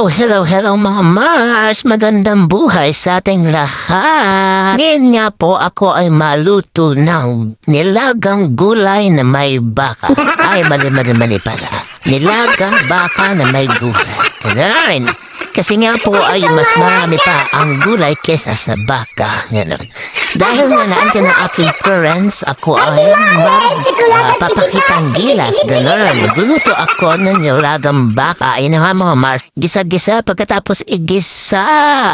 Hello, hello, hello mga Mars! Magandang buhay sa ating lahat! Ngayon nga po ako ay maluto ng nilagang gulay na may baka. Ay, mali, mali, mali pala. Nilagang baka na may gulay. Ganun. Kasi nga po ay mas marami pa ang gulay kesa sa baka. Ganun. Dahil nga naantin ang aking parents, ako ay magpapakitang gilas. Ganun. Magluluto ako ng nilagang baka. Ay na nga mga Mars. Gisa-gisa pagkatapos igisa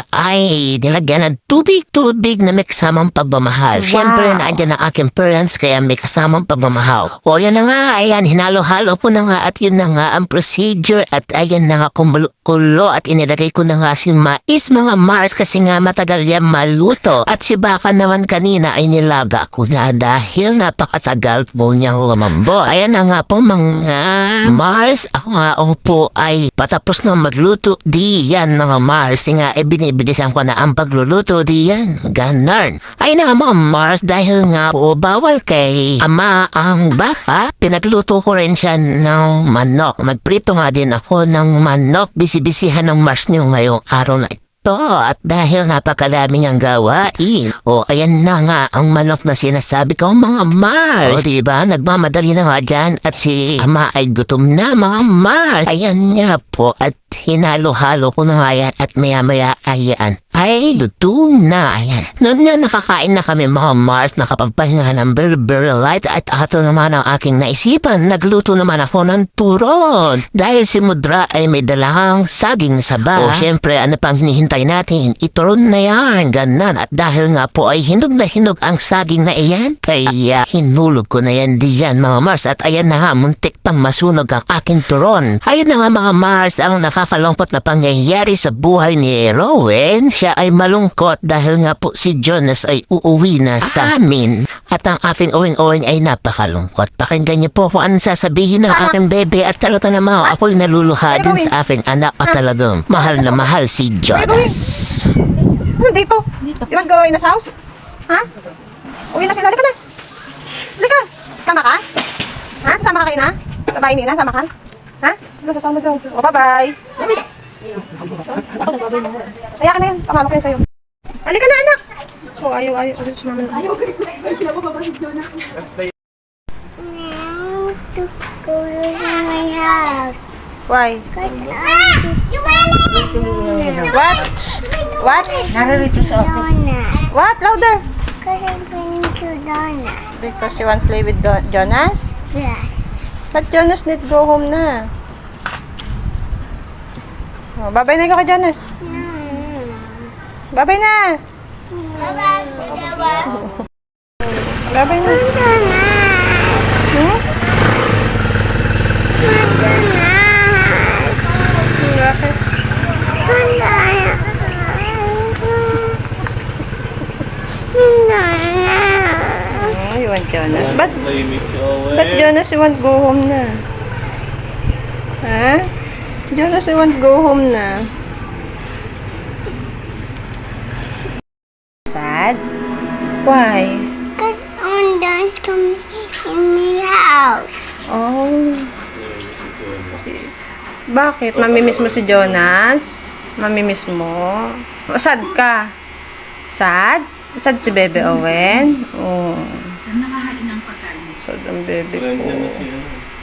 ay nilagyan ng tubig-tubig na may kasamang pagmamahal. Siyempre naandyan ang aking parents kaya may kasamang pagmamahal. O yan na nga, ayan, hinalo-halo po na nga at yun na nga ang procedure at ayan na nga kumulo at inilagay ko na nga si mais mga Mars kasi nga matagal yan maluto. At si Baka naman kanina ay nilaga ko na dahil napakatagal po niyang lumambo. Ayan na nga po mga Mars. Ako nga po ay patapos na magluto. Di yan mga Mars. Nga e binibilisan ko na ang pagluluto. Di yan. Ganon. Ay nga mga Mars dahil nga po bawal kay ama ang baka. Pinagluto ko rin siya ng manok. Magprito nga din ako ng manok. Bisibisihan ng Mars niyo ngayong araw na ito. At dahil napakalaming ang gawain, o ayan na nga ang manok na sinasabi ko mga Mars. O diba, nagmamadali na nga dyan at si ama ay gutom na mga Mars. Ayan nga po at hinalo-halo ko na nga yan at maya-maya ayan. Ay, luto na, ayan. Noon nga nakakain na kami mga Mars, nakapagpahinga ng very very light at ato naman ang aking naisipan. Nagluto naman ako ng turon. Dahil si Mudra ay may dalang saging sa ba. O syempre, ano pang hinihintay natin? Ituron na yan, ganan. At dahil nga po ay hinog na hinog ang saging na iyan, kaya hinulog ko na yan diyan mga Mars. At ayan na nga, muntik pang masunog ang aking turon. Ayun na nga mga Mars, ang nakakalungkot na pangyayari sa buhay ni Rowan. Siya ay malungkot dahil nga po si Jonas ay uuwi na sa amin. At ang aking uwing-uwing ay napakalungkot. Pakinggan niyo po kung anong sasabihin ng aking bebe at talaga naman ako'y naluluha din sa aking anak at talagang mahal na mahal si Jonas. Ano dito? Dito. You want go in the house? Ha? Uwi na sila. Halika na. Halika. Sama ka? Ha? Sasama ka kayo na? Babae nila, sama ka? Ha? Sige, sasama daw. O, bye-bye. Kaya ka na yan. Pamalo ko yan sa'yo. Halika na, anak. O, ayaw, ayaw. Ayaw, sumama na. want to go to my house. Why? What? What? Narito sa Donut. What? Louder. Cause I'm going to Donut. Because you want to play with Jonas? Yes. Jonas need go home na. Oh, bye-bye na ka, Jonas. Bye-bye na. Bye-bye. Bye-bye na. Hmm? Bakit? Oh, you want Jonas? But, but Jonas, you want go home na. Ha? Jonas, you want go home na. Sad? Why? Cause Onda's coming in my house. Oh. Bakit? Mamimiss mo si Jonas? Mamimiss mo? O, sad ka? Sad? Sad si Bebe Owen? Oh. Sad ang bebe ko. Friend niya na si ano.